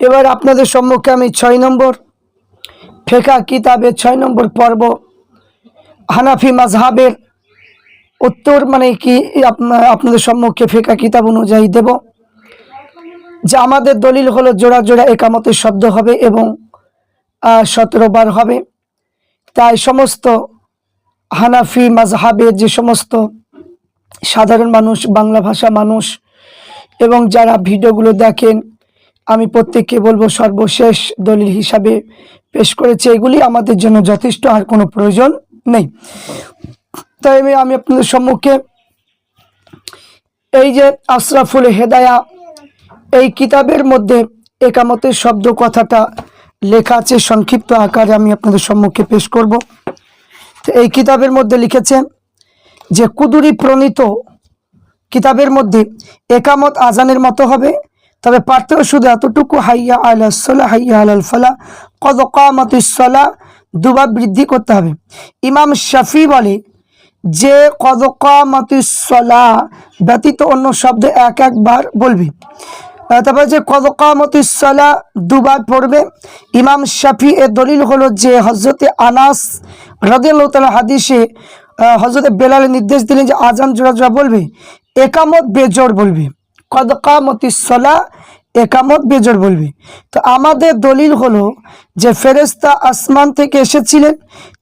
এবার আপনাদের সম্মুখে আমি ছয় নম্বর ফেকা কিতাবের ছয় নম্বর পর্ব। হানাফি মাজহাবের উত্তর মানে কি আপনা- আপনাদের সম্মুখে ফেকা কিতাব অনুযায়ী দেব। যে আমাদের দলিল হলো জোড়া জোড়া একামতের শব্দ হবে এবং সতেরো বার হবে। তাই সমস্ত হানাফি মাজহাবের যে সমস্ত সাধারণ মানুষ, বাংলা ভাষা মানুষ এবং যারা ভিডিওগুলো দেখেন আমি প্রত্যেককে বলব সর্বশেষ দলিল হিসাবে পেশ করেছে। এগুলি আমাদের জন্য যথেষ্ট, আর কোনো প্রয়োজন নেই। তাই আমি আপনাদের সম্মুখে এই যে আশরাফুল হেদায়া, এই কিতাবের মধ্যে একামতের শব্দ কথাটা লেখা আছে, সংক্ষিপ্ত আকারে আমি আপনাদের সম্মুখে পেশ করব। তো এই কিতাবের মধ্যে লিখেছে যে, কুদুরি প্রণীত কিতাবের মধ্যে একামত আজানের মতো হবে তবে পার্থক্য শুধু এতটুকু, হাইয়া আল্লাহ সাল্লাহ হাইয়া আল ফালা কদ কামাতুসলা দুবার বৃদ্ধি করতে হবে। ইমাম শাফি বলে, যে কদ কামাতুসলা ব্যতীত অন্য শব্দ এক একবার বলবি। তারপরে যে কদ কামাতুসলা দুবার পড়বে, ইমাম শাফি এর দলিল হলো যে হজরতে আনাস তাআলা হাদিসে হজরতে বেলালে নির্দেশ দিলেন যে আজান জোড়া জোড়া বলবে, একামত বেজোর বলবে। কদ মতিসলা একামত বেজর বলবে। তো আমাদের দলিল হলো যে ফেরেস্তা আসমান থেকে এসেছিলেন,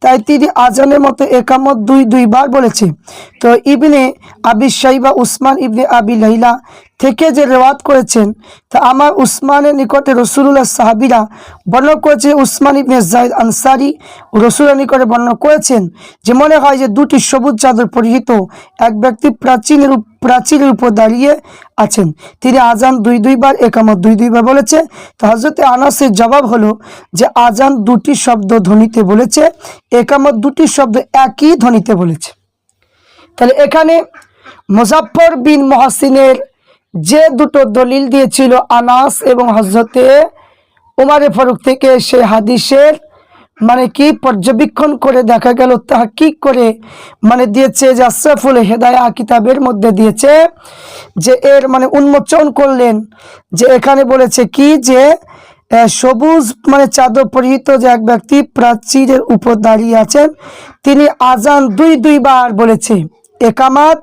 তাই তিনি আজানের মতো একামত দুই, দুইবার বলেছে। তো ইবনে আবি সাইবা উসমান ইবনে আবি লাইলা থেকে যে রেওয়াত করেছেন, তা আমার উসমানের নিকটে রসুল্লাহ সাহাবিরা বর্ণনা করেছে, উসমান ইবনে জাইদ আনসারি রসুলের নিকটে বর্ণনা করেছেন যে মনে হয় যে দুটি সবুজ চাদর পরিহিত এক ব্যক্তি প্রাচীনের প্রাচীরের উপর দাঁড়িয়ে আছেন। তিনি আজান দুই দুইবার, একামত দুই দুইবার বলেছে। তো হজরতে আনাসের জবাব হলো যে আজান দুটি শব্দ ধ্বনিতে বলেছে, একামত দুটি শব্দ একই ধ্বনিতে বলেছে। তাহলে এখানে মুজাফর বিন মহাসিনের যে দুটো দলিল দিয়েছিল আনাস এবং হজরতে উমারে ফারুক থেকে সে হাদিসের মানে কি পর্যবেক্ষণ করে দেখা গেল, তাহকিক করে মানে দিয়েছে যে আশরাফুল হেদায়া কিতাবের মধ্যে দিয়েছে যে এর মানে উন্মোচন করলেন। যে এখানে বলেছে কি যে সবুজ মানে চাদর পরিহিত যে এক ব্যক্তি প্রাচীরের উপর দাঁড়িয়ে আছেন, তিনি আজান দুই দুইবার বলেছে। একামাত।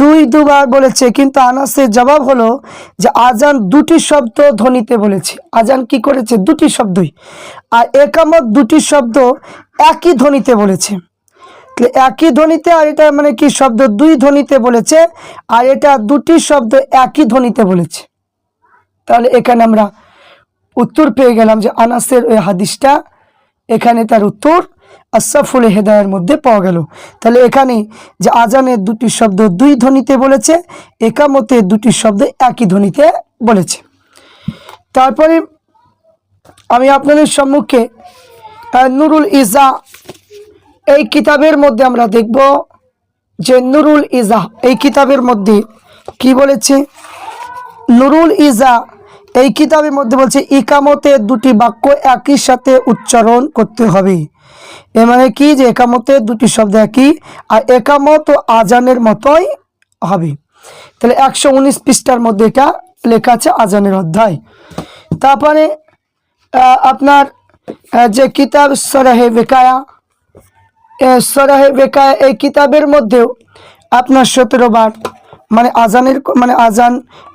দুই দুবার বলেছে, কিন্তু আনাসের জবাব হলো যে আজান দুটি শব্দ ধ্বনিতে বলেছে। আজান কি করেছে? দুটি শব্দই। আর একামত দুটি শব্দ একই ধ্বনিতে বলেছে। একই ধ্বনিতে আর এটা মানে কি শব্দ? দুই ধ্বনিতে বলেছে, আর এটা দুটি শব্দ একই ধ্বনিতে বলেছে। তাহলে এখানে আমরা উত্তর পেয়ে গেলাম যে আনাসের ওই হাদিসটা, এখানে তার উত্তর আসাফুল হেদায়ের মধ্যে পাওয়া গেল। তাহলে এখানে যে আজানের দুটি শব্দ দুই ধ্বনিতে বলেছে একামতে দুটি শব্দ একই ধ্বনিতে বলেছে। তারপরে আমি আপনাদের সম্মুখে নুরুল ইজা এই কিতাবের মধ্যে আমরা দেখব যে নুরুল ইজা এই কিতাবের মধ্যে কি বলেছে? নুরুল ইজা এই কিতাবের মধ্যে বলছে ইকামতে দুটি বাক্য একই সাথে উচ্চারণ করতে হবে। এ মানে কি যে একামতে দুটি শব্দ একই আর একামত ও আজানের মতোই হবে। তাহলে একশো উনিশ পৃষ্ঠার মধ্যে এটা লেখা আছে, আজানের অধ্যায়। তারপরে আপনার যে কিতাব সরাহে বেকায়া সরাহে বেকায়া, এই কিতাবের মধ্যেও আপনার সতেরো বার মানে আজানের মানে আজান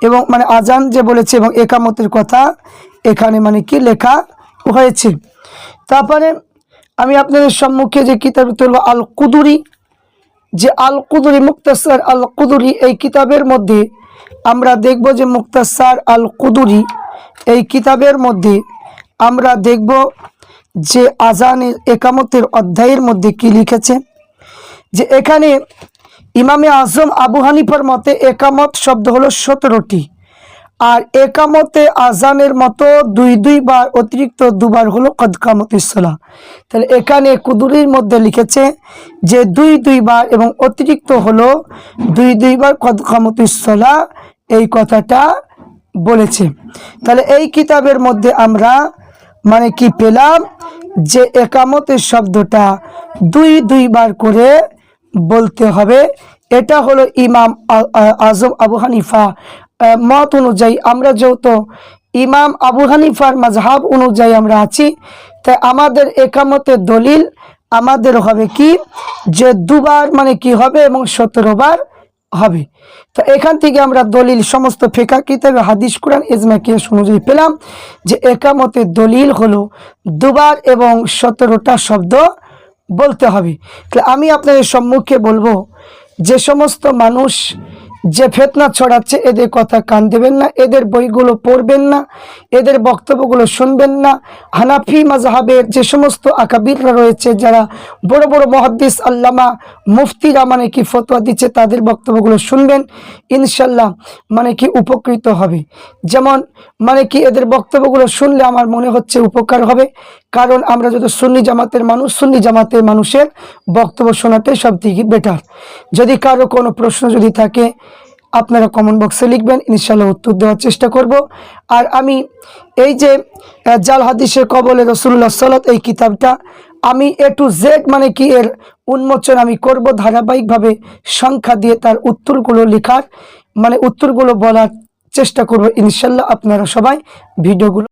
এবং মানে আজান যে বলেছে এবং একামতের কথা, এখানে মানে কি লেখা হয়েছে। তারপরে আমি আপনাদের সম্মুখে যে কিতাব তুলব আল কুদুরি যে আল কুদুরি মুক্তাসার আল কুদুরি এই কিতাবের মধ্যে আমরা দেখব যে মুক্তাসার আল কুদুরি এই কিতাবের মধ্যে আমরা দেখব যে আজানের একামতের অধ্যায়ের মধ্যে কি লিখেছে। যে এখানে ইমামে আজম আবু হানিফার মতে একামত শব্দ হলো সতেরোটি। আর একামতে আজানের মতো দুই দুইবার অতিরিক্ত দুবার হলো কদকামতিসলা তাহলে এখানে কুদুরির মধ্যে লিখেছে যে দুই দুইবার এবং অতিরিক্ত হলো দুই দুইবার কদকামতিসলা এই কথাটা বলেছে। তাহলে এই কিতাবের মধ্যে আমরা মানে কি পেলাম যে একামতের শব্দটা দুই দুইবার করে বলতে হবে। এটা হলো ইমাম আজম আবু হানিফা। মত অনুযায়ী আমরা যেহেতু ইমাম আবু হানিফার মাজহাব অনুযায়ী আমরা আছি তাই আমাদের একামতের দলিল আমাদের হবে কি? যে দুবার মানে কি হবে এবং সতেরো বার হবে। তো এখান থেকে আমরা দলিল সমস্ত ফেকা কিতাবে, হাদিস, কোরআন, ইজমা, কিয়াস অনুযায়ী পেলাম যে একামতের দলিল হলো দুবার এবং সতেরোটা শব্দ বলতে হবে। তাহলে আমি আপনাদের সম্মুখে বলব, যে সমস্ত মানুষ যে ফেতনা ছড়াচ্ছে, এদের কথা কান দেবেন না, এদের বইগুলো পড়বেন না, এদের বক্তব্যগুলো শুনবেন না। হানাফি মাজহাবের যে সমস্ত আকাবিররা রয়েছে, যারা বড় বড় মহাদ্দিস, আল্লামা মুফতিরা মানে কি ফতোয়া দিচ্ছে, তাদের বক্তব্যগুলো শুনবেন ইনশাল্লাহ মানে কি উপকৃত হবে। যেমন মানে কি এদের বক্তব্যগুলো শুনলে আমার মনে হচ্ছে উপকার হবে কারণ আমরা যদি সুন্নি জামাতের মানুষ, সুন্নি জামাতের মানুষের বক্তব্য শোনাটাই সব থেকে বেটার যদি কারও কোনো প্রশ্ন যদি থাকে, আপনারা কমেন্ট বক্সে লিখবেন ইনশাল্লাহ উত্তর দেওয়ার চেষ্টা করব। আর আমি এই যে জাল হাদিসের কবলে রসুল্লাহ সাল্লাত এই কিতাবটা আমি এ টু জেড মানে কি এর উন্মোচন আমি করব ধারাবাহিকভাবে সংখ্যা দিয়ে তার উত্তরগুলো লেখার মানে উত্তরগুলো বলার চেষ্টা করব ইনশাল্লাহ আপনারা সবাই ভিডিওগুলো